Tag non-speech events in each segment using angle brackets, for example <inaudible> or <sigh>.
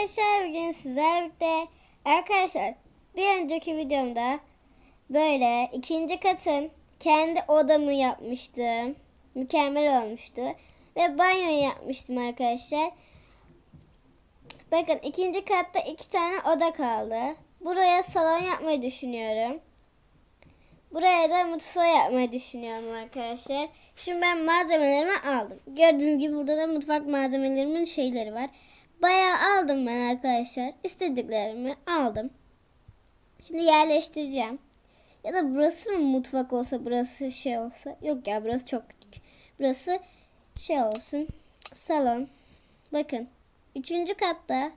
arkadaşlar bugün sizlerle birlikte arkadaşlar bir önceki videomda böyle ikinci katın kendi odamı yapmıştım. Mükemmel olmuştu. Ve banyo yapmıştım arkadaşlar. Bakın ikinci katta iki tane oda kaldı. Buraya salon yapmayı düşünüyorum. Buraya da mutfağı yapmayı düşünüyorum arkadaşlar. Şimdi ben malzemelerimi aldım. Gördüğünüz gibi burada da mutfak malzemelerimin şeyleri var. Bayağı aldım ben arkadaşlar. İstediklerimi aldım. Şimdi yerleştireceğim. Ya da burası mı mutfak olsa burası şey olsa. Yok ya burası çok küçük. Burası şey olsun. Salon. Bakın. Üçüncü katta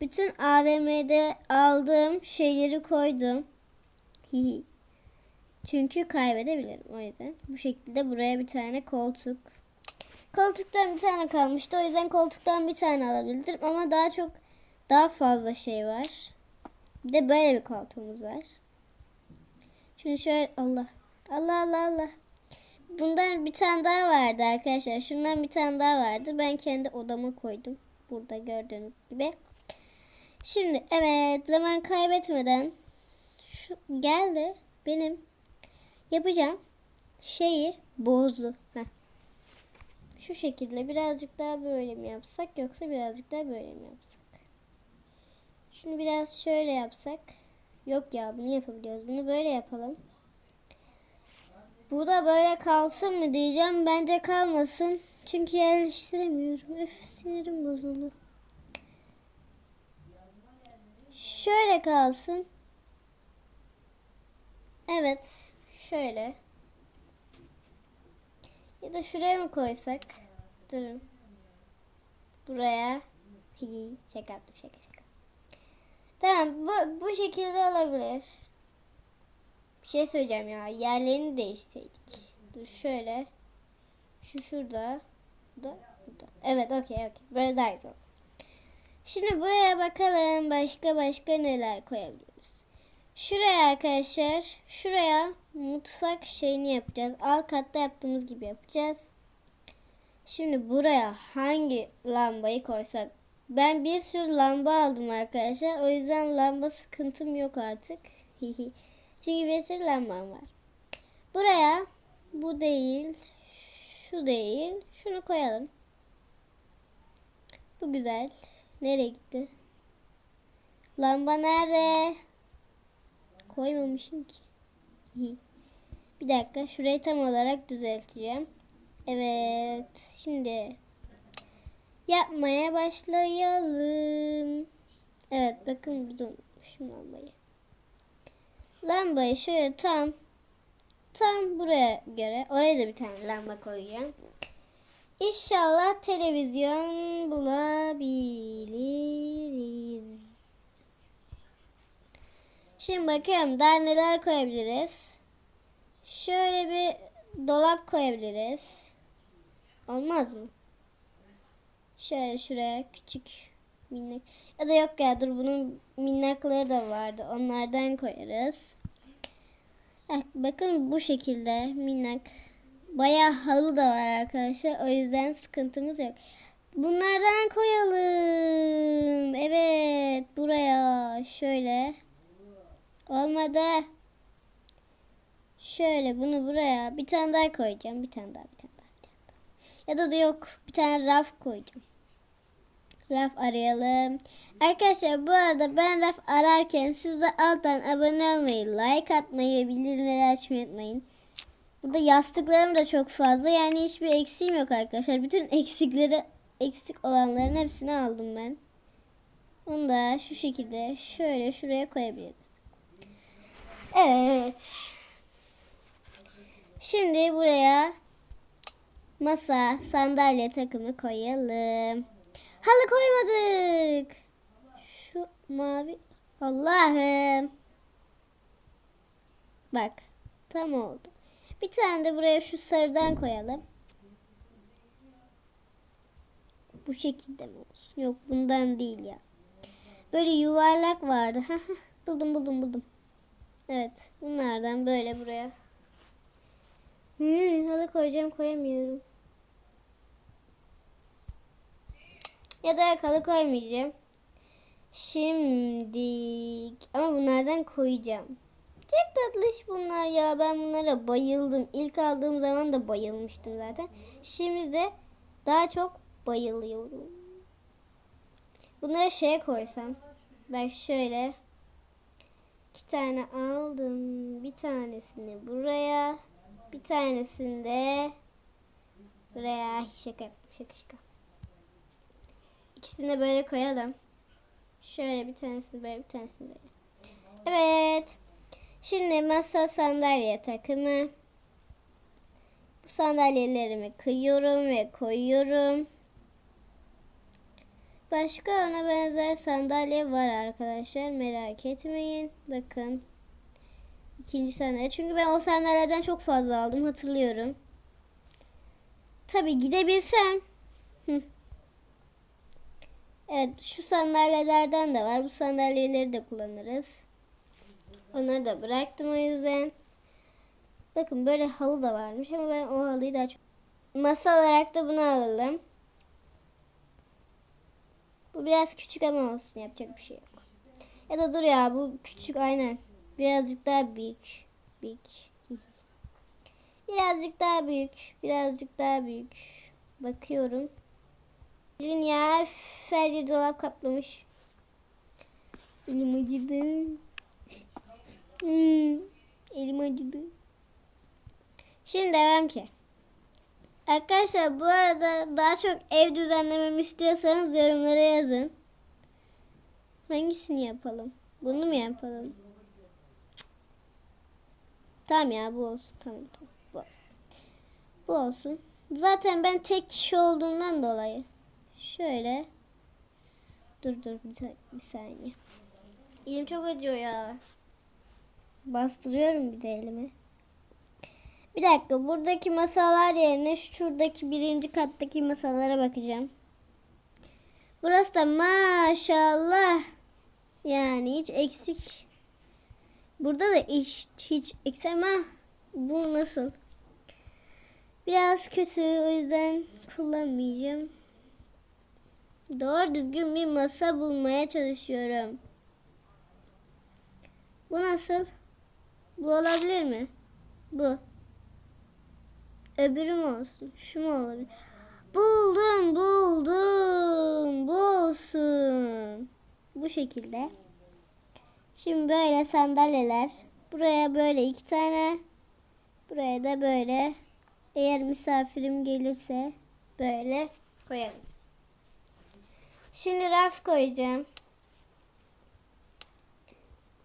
bütün AVM'de aldığım şeyleri koydum. Çünkü kaybedebilirim o yüzden. Bu şekilde buraya bir tane koltuk. Koltuktan bir tane kalmıştı. O yüzden koltuktan bir tane alabilirim. Ama daha çok daha fazla şey var. Bir de böyle bir koltuğumuz var. Şimdi şöyle Allah. Allah Allah Allah. Bundan bir tane daha vardı arkadaşlar. Şundan bir tane daha vardı. Ben kendi odama koydum. Burada gördüğünüz gibi. Şimdi evet zaman kaybetmeden şu geldi benim yapacağım şeyi bozdu. Heh. Şu şekilde birazcık daha böyle mi yapsak yoksa birazcık daha böyle mi yapsak? Şunu biraz şöyle yapsak. Yok ya bunu yapabiliyoruz. Bunu böyle yapalım. Bu da böyle kalsın mı diyeceğim. Bence kalmasın. Çünkü yerleştiremiyorum. Öf sinirim bozuldu. Şöyle kalsın. Evet. Şöyle. Ya da şuraya mı koysak? Durun. Buraya. Hi, şaka yaptım şaka şaka. Tamam bu, bu şekilde olabilir. Bir şey söyleyeceğim ya. Yerlerini değiştirdik. Dur şöyle. Şu şurada. Da burada. Evet okey okey. Böyle daha güzel. Şimdi buraya bakalım başka başka neler koyabiliriz. Şuraya arkadaşlar, şuraya mutfak şeyini yapacağız. Alt katta yaptığımız gibi yapacağız. Şimdi buraya hangi lambayı koysak? Ben bir sürü lamba aldım arkadaşlar. O yüzden lamba sıkıntım yok artık. <laughs> Çünkü bir sürü lambam var. Buraya bu değil, şu değil. Şunu koyalım. Bu güzel. Nereye gitti? Lamba nerede? Koymamışım ki. Bir dakika şurayı tam olarak düzelteceğim. Evet şimdi yapmaya başlayalım. Evet bakın burada unutmuşum lambayı. Lambayı şöyle tam tam buraya göre oraya da bir tane lamba koyacağım. İnşallah televizyon bulabiliriz. Şimdi bakıyorum daha neler koyabiliriz. Şöyle bir dolap koyabiliriz. Olmaz mı? Şöyle şuraya küçük minnak. Ya da yok ya dur bunun minnakları da vardı. Onlardan koyarız. Bak, bakın bu şekilde minnak. Bayağı halı da var arkadaşlar. O yüzden sıkıntımız yok. Bunlardan koyalım. Evet buraya şöyle. Olmadı. Şöyle bunu buraya bir tane daha koyacağım. Bir tane daha, bir tane daha. Bir tane daha. Ya da da yok. Bir tane raf koyacağım. Raf arayalım. Arkadaşlar bu arada ben raf ararken siz de alttan abone olmayı, like atmayı ve bildirimleri açmayı unutmayın. Burada yastıklarım da çok fazla. Yani hiçbir eksiğim yok arkadaşlar. Bütün eksikleri, eksik olanların hepsini aldım ben. Onu da şu şekilde şöyle şuraya koyabiliriz. Evet. Şimdi buraya masa, sandalye takımı koyalım. Halı koymadık. Şu mavi. Allah'ım. Bak. Tam oldu. Bir tane de buraya şu sarıdan koyalım. Bu şekilde mi olsun? Yok bundan değil ya. Böyle yuvarlak vardı. <laughs> buldum buldum buldum. Evet. Bunlardan böyle buraya. Hmm, halı koyacağım koyamıyorum. Ya da halı koymayacağım. Şimdi ama bunlardan koyacağım. Çok tatlış bunlar ya. Ben bunlara bayıldım. İlk aldığım zaman da bayılmıştım zaten. Şimdi de daha çok bayılıyorum. Bunları şeye koysam. Ben şöyle iki tane aldım. Bir tanesini buraya. Bir tanesini de buraya. Şaka yaptım. Şaka şaka. İkisini de böyle koyalım. Şöyle bir tanesini böyle bir tanesini böyle. Evet. Şimdi masa sandalye takımı. Bu sandalyelerimi kıyıyorum ve koyuyorum. Başka ona benzer sandalye var arkadaşlar. Merak etmeyin. Bakın. İkinci sandalye. Çünkü ben o sandalyeden çok fazla aldım. Hatırlıyorum. Tabi gidebilsem. Evet şu sandalyelerden de var. Bu sandalyeleri de kullanırız. Onları da bıraktım o yüzden. Bakın böyle halı da varmış ama ben o halıyı daha çok... Masa olarak da bunu alalım. Bu biraz küçük ama olsun yapacak bir şey yok. Ya da dur ya bu küçük aynen. Birazcık daha büyük. Büyük. <laughs> Birazcık daha büyük. Birazcık daha büyük. Bakıyorum. Bilin ya üf, her yeri dolap kaplamış. Elim acıdı. <laughs> Hmm, elim acıdı. Şimdi devam ki. Arkadaşlar bu arada daha çok ev düzenlememi istiyorsanız yorumlara yazın. Hangisini yapalım? Bunu mu yapalım? Cık. Tamam ya bu olsun. Tamam tamam bu olsun. Bu olsun. Zaten ben tek kişi olduğundan dolayı. Şöyle. Dur dur bir, bir saniye. Elim çok acıyor ya. Bastırıyorum bir de elimi. Bir dakika buradaki masalar yerine şuradaki birinci kattaki masalara bakacağım. Burası da maşallah. Yani hiç eksik. Burada da hiç, hiç eksik ama bu nasıl? Biraz kötü o yüzden kullanmayacağım. Doğru düzgün bir masa bulmaya çalışıyorum. Bu nasıl? Bu olabilir mi? Bu. Öbürü mü olsun? Şu mu olabilir? Buldum, buldum. Bu olsun. Bu şekilde. Şimdi böyle sandalyeler. Buraya böyle iki tane. Buraya da böyle. Eğer misafirim gelirse böyle koyalım. Şimdi raf koyacağım.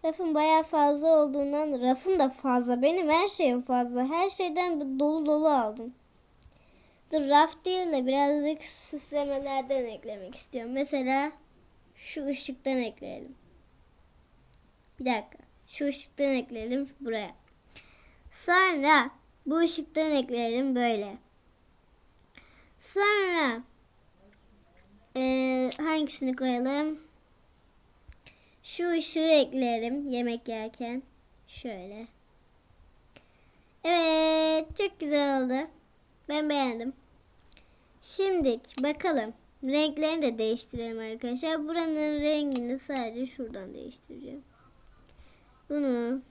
Rafım bayağı fazla olduğundan rafım da fazla. Benim her şeyim fazla. Her şeyden dolu dolu aldım. Dur raf değil de birazcık süslemelerden eklemek istiyorum. Mesela şu ışıktan ekleyelim. Bir dakika. Şu ışıktan ekleyelim buraya. Sonra bu ışıktan ekleyelim böyle. Sonra eee, hangisini koyalım? Şu ışığı eklerim yemek yerken. Şöyle. Evet, çok güzel oldu. Ben beğendim. Şimdi bakalım. Renklerini de değiştirelim arkadaşlar. Buranın rengini sadece şuradan değiştireceğim. Bunu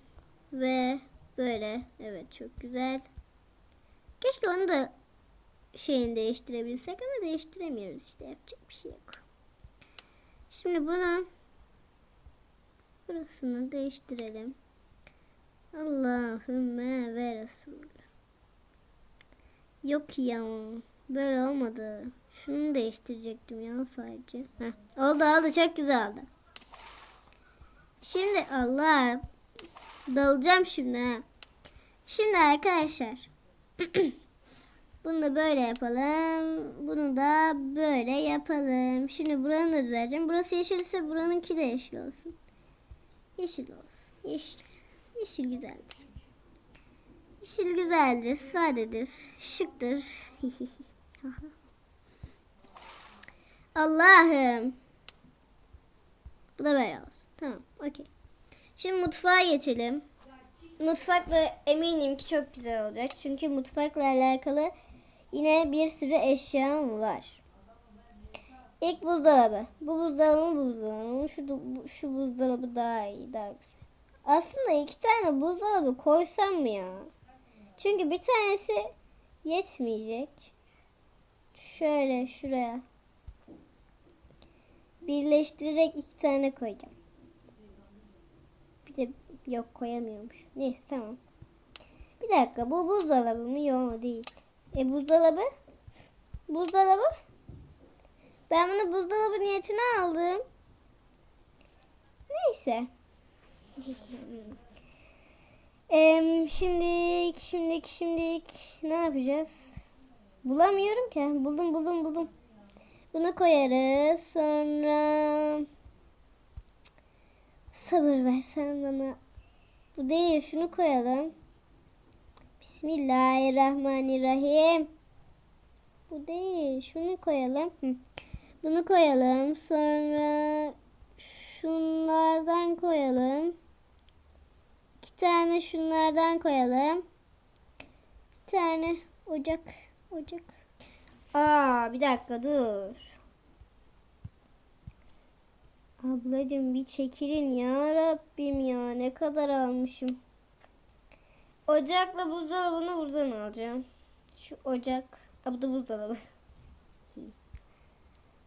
ve böyle. Evet çok güzel. Keşke onu da şeyini değiştirebilsek ama değiştiremiyoruz işte. Yapacak bir şey yok. Şimdi bunu Burasını değiştirelim. Allahümme ve Resulü. Yok ya. Böyle olmadı. Şunu değiştirecektim ya sadece. Heh, oldu oldu çok güzel oldu. Şimdi Allah dalacağım şimdi ha. Şimdi arkadaşlar <clears throat> bunu da böyle yapalım. Bunu da böyle yapalım. Şimdi buranı da düzelteceğim. Burası yeşil ise buranınki de yeşil olsun. Yeşil olsun. Yeşil. Yeşil güzeldir. Yeşil güzeldir, sadedir, şıktır. <laughs> Allah'ım. Bu da böyle olsun. Tamam, okey. Şimdi mutfağa geçelim. Mutfakla eminim ki çok güzel olacak. Çünkü mutfakla alakalı yine bir sürü eşyam var. İlk buzdolabı. Bu buzdolabı bu buzdolabı. Şu, şu buzdolabı daha iyi daha güzel. Aslında iki tane buzdolabı koysam mı ya? Çünkü bir tanesi yetmeyecek. Şöyle şuraya. Birleştirerek iki tane koyacağım. Bir de yok koyamıyormuş. Neyse tamam. Bir dakika bu buzdolabı mı? Yok değil. E buzdolabı? Buzdolabı? Ben bunu buzdolabı niyetine aldım. Neyse. <laughs> Em, şimdilik, şimdilik, şimdilik ne yapacağız? Bulamıyorum ki. Buldum, buldum, buldum. Bunu koyarız. Sonra sabır versen bana. Bu değil, şunu koyalım. Bismillahirrahmanirrahim. Bu değil, şunu koyalım. Hı. Bunu koyalım. Sonra şunlardan koyalım. İki tane şunlardan koyalım. Bir tane ocak. Ocak. Aa bir dakika dur. Ablacığım bir çekilin ya Rabbim ya ne kadar almışım. Ocakla buzdolabını buradan alacağım. Şu ocak. Aa, bu da buzdolabı.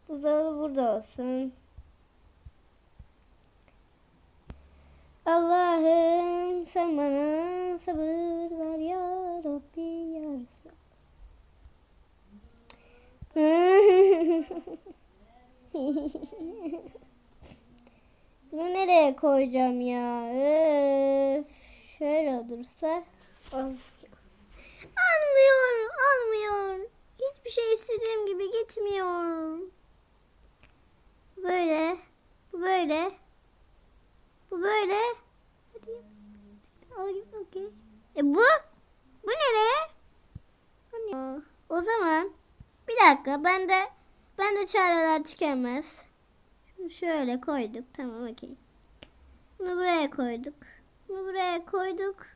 Buzdolabı burada olsun. Allah'ım sen bana sabır ver ya Rabbi ya. <laughs> Bunu nereye koyacağım ya? Öf. Şöyle dursa. Almıyor. Almıyor. Almıyor. Hiçbir şey istediğim gibi gitmiyor. Böyle. Bu böyle. Bu böyle. Hadi. Al- Okey. E bu? Bu nereye? O zaman bir dakika ben de ben de çareler tükenmez. Şunu şöyle koyduk. Tamam okey. Bunu buraya koyduk. Bunu buraya koyduk.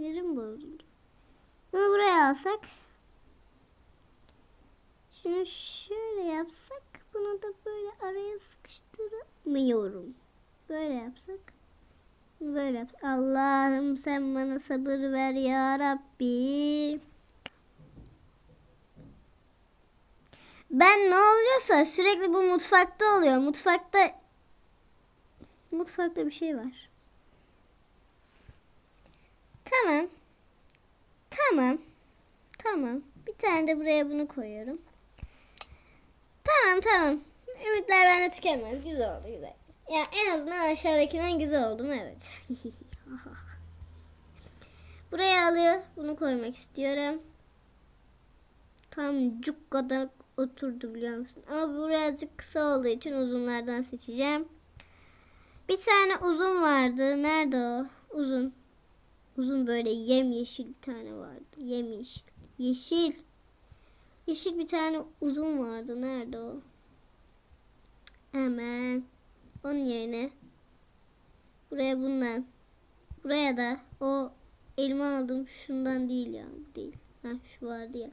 Yerim bozuldu. Bunu buraya alsak. Şunu şöyle yapsak. Bunu da böyle araya sıkıştıramıyorum. Böyle yapsak. Böyle yapsak. Allah'ım sen bana sabır ver ya Rabbi. Ben ne oluyorsa sürekli bu mutfakta oluyor. Mutfakta mutfakta bir şey var. Tamam. Tamam. Tamam. Bir tane de buraya bunu koyuyorum. Tamam tamam. Ümitler bende tükenmez. Güzel oldu güzel. Ya en azından aşağıdakinden güzel oldum evet. <laughs> Buraya alıyor. Bunu koymak istiyorum. Tam cuk kadar oturdu biliyor musun? Ama bu birazcık kısa olduğu için uzunlardan seçeceğim. Bir tane uzun vardı. Nerede o? Uzun. Uzun böyle yemyeşil bir tane vardı. Yemyeşil. Yeşil. Yeşil bir tane uzun vardı. Nerede o? Hemen. Onun yerine. Buraya bundan. Buraya da o elma aldım. Şundan değil ya. Bu değil. Ha şu vardı ya.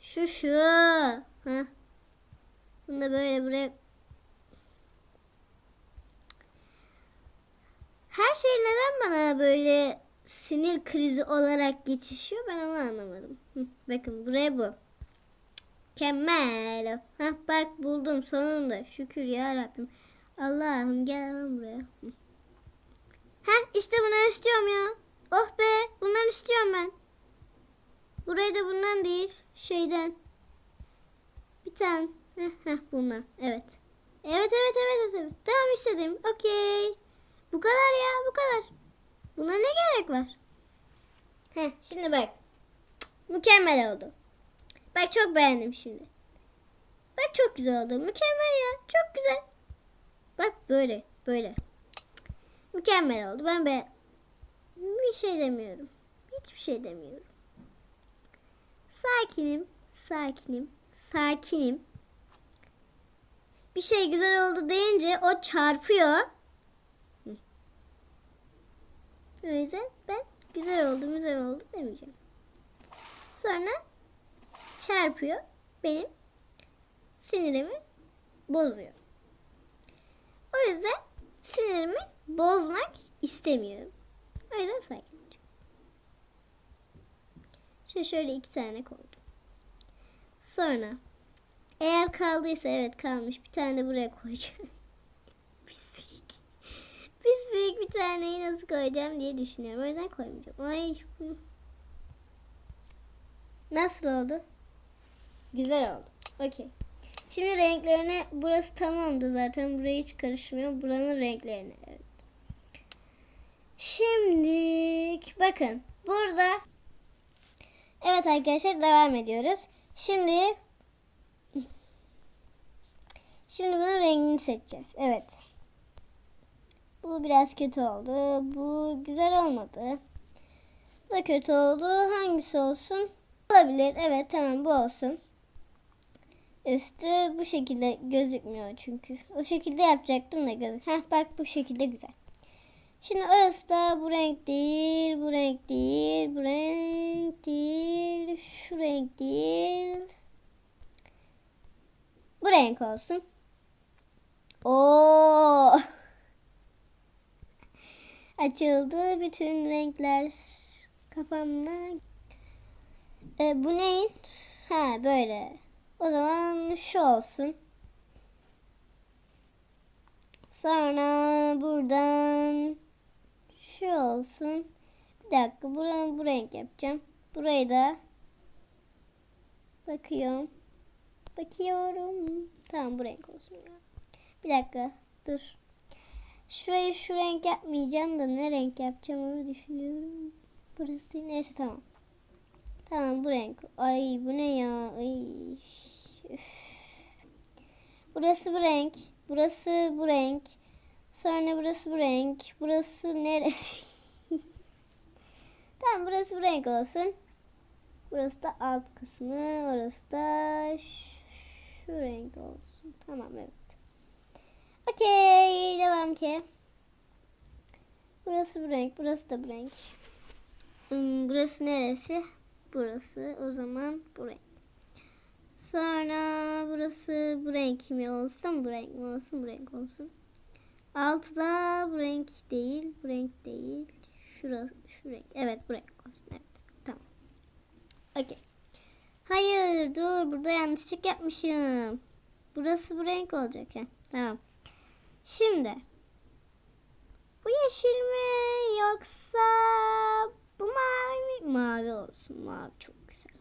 Şu şu. Ha. Bunu da böyle buraya. Her şey neden bana böyle sinir krizi olarak geçişiyor ben onu anlamadım. Bakın buraya bu. Mükemmel. Ha bak buldum sonunda. Şükür ya Rabbim. Allah'ım gel buraya. Ha işte bunları istiyorum ya. Oh be bunları istiyorum ben. Burayı da bundan değil. Şeyden. Bir tane. Heh, heh, bundan. Evet. Evet evet evet evet. Tamam istedim. Okey. Bu kadar ya bu kadar. Buna ne gerek var? Heh, şimdi bak. Mükemmel oldu. Bak çok beğendim şimdi. Bak çok güzel oldu. Mükemmel ya. Çok güzel. Bak böyle böyle. Mükemmel oldu. Ben be bir şey demiyorum. Hiçbir şey demiyorum. Sakinim, sakinim, sakinim. Bir şey güzel oldu deyince o çarpıyor. O ben güzel oldu, güzel oldu demeyeceğim. Sonra çarpıyor benim sinirimi bozuyor. O yüzden sinirimi bozmak istemiyorum. O yüzden sakin olacağım. Şöyle, iki tane koydum. Sonra eğer kaldıysa evet kalmış bir tane de buraya koyacağım. <laughs> Pis büyük. Pis büyük bir taneyi nasıl koyacağım diye düşünüyorum. O yüzden koymayacağım. Ay Nasıl oldu? Güzel oldu. Okey. Şimdi renklerine burası tamamdı zaten. Buraya hiç karışmıyor. Buranın renklerine. Evet. Şimdi bakın burada Evet arkadaşlar devam ediyoruz. Şimdi Şimdi bunun rengini seçeceğiz. Evet. Bu biraz kötü oldu. Bu güzel olmadı. Bu da kötü oldu. Hangisi olsun? Olabilir. Evet tamam bu olsun. Üstü bu şekilde gözükmüyor çünkü. O şekilde yapacaktım da gözük. Heh bak bu şekilde güzel. Şimdi orası da bu renk değil, bu renk değil, bu renk değil, şu renk değil. Bu renk olsun. Oo! Açıldı bütün renkler kafamda. E, bu neyin? Ha böyle. O zaman şu olsun. Sonra buradan şu olsun. Bir dakika buranın bu renk yapacağım. Burayı da bakıyorum. Bakıyorum. Tamam bu renk olsun ya. Bir dakika dur. Şurayı şu renk yapmayacağım da ne renk yapacağım onu düşünüyorum. Burası değil. Neyse tamam. Tamam bu renk. Ay bu ne ya? Ay. Burası bu renk. Burası bu renk. Sonra burası bu renk. Burası neresi? <laughs> tamam burası bu renk olsun. Burası da alt kısmı. Orası da şu renk olsun. Tamam evet. Okey. Devam ki. Burası bu renk. Burası da bu renk. Hmm, burası neresi? Burası. O zaman bu renk. Sonra burası bu renk mi olsun? Bu renk mi olsun? Bu renk olsun. Altı da bu renk değil. Bu renk değil. Şurası şu renk. Evet bu renk olsun. Evet. Tamam. Okey. Hayır dur burada yanlışlık yapmışım. Burası bu renk olacak. He. Tamam. Şimdi. Bu yeşil mi yoksa bu mavi? Mavi olsun. Mavi çok güzel.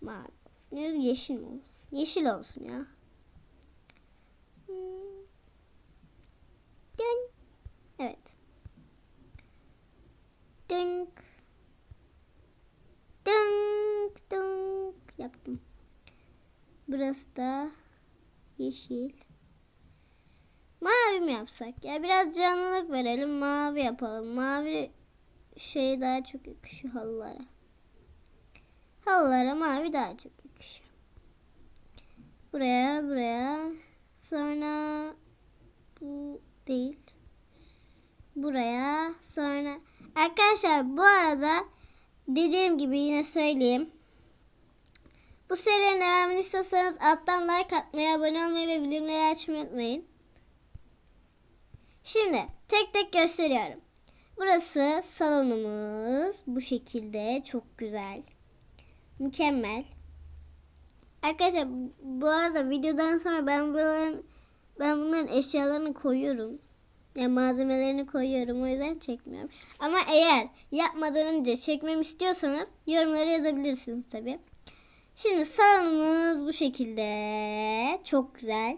Mavi olsun. Ya yeşil mi olsun? Yeşil olsun ya. Hmm. Dön. Evet. Dönk. Dönk dönk yaptım. Burası da yeşil. Mavi mi yapsak? Ya biraz canlılık verelim. Mavi yapalım. Mavi şey daha çok yakışıyor halılara. Halılara mavi daha çok yakışıyor. Buraya, buraya. Sonra bu değil. Buraya. Sonra arkadaşlar bu arada dediğim gibi yine söyleyeyim. Bu serinin devamını istiyorsanız alttan like atmayı, abone olmayı ve bildirimleri açmayı unutmayın. Şimdi tek tek gösteriyorum. Burası salonumuz. Bu şekilde çok güzel. Mükemmel. Arkadaşlar bu arada videodan sonra ben buraların ben bunların eşyalarını koyuyorum. Yani malzemelerini koyuyorum o yüzden çekmiyorum. Ama eğer yapmadan önce çekmemi istiyorsanız yorumlara yazabilirsiniz tabi. Şimdi salonumuz bu şekilde. Çok güzel.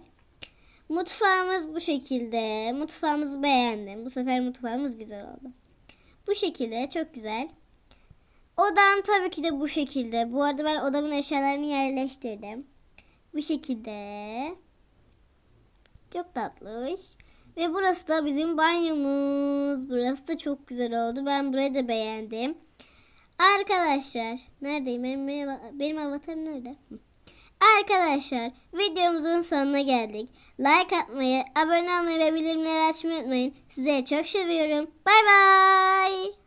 Mutfağımız bu şekilde. Mutfağımızı beğendim. Bu sefer mutfağımız güzel oldu. Bu şekilde çok güzel. Odam tabii ki de bu şekilde. Bu arada ben odamın eşyalarını yerleştirdim. Bu şekilde. Çok tatlış. Ve burası da bizim banyomuz. Burası da çok güzel oldu. Ben burayı da beğendim. Arkadaşlar. Neredeyim? Benim, benim avatarım nerede? Hı. Arkadaşlar videomuzun sonuna geldik. Like atmayı, abone olmayı ve bildirimleri açmayı unutmayın. Sizleri çok seviyorum. Bay bay.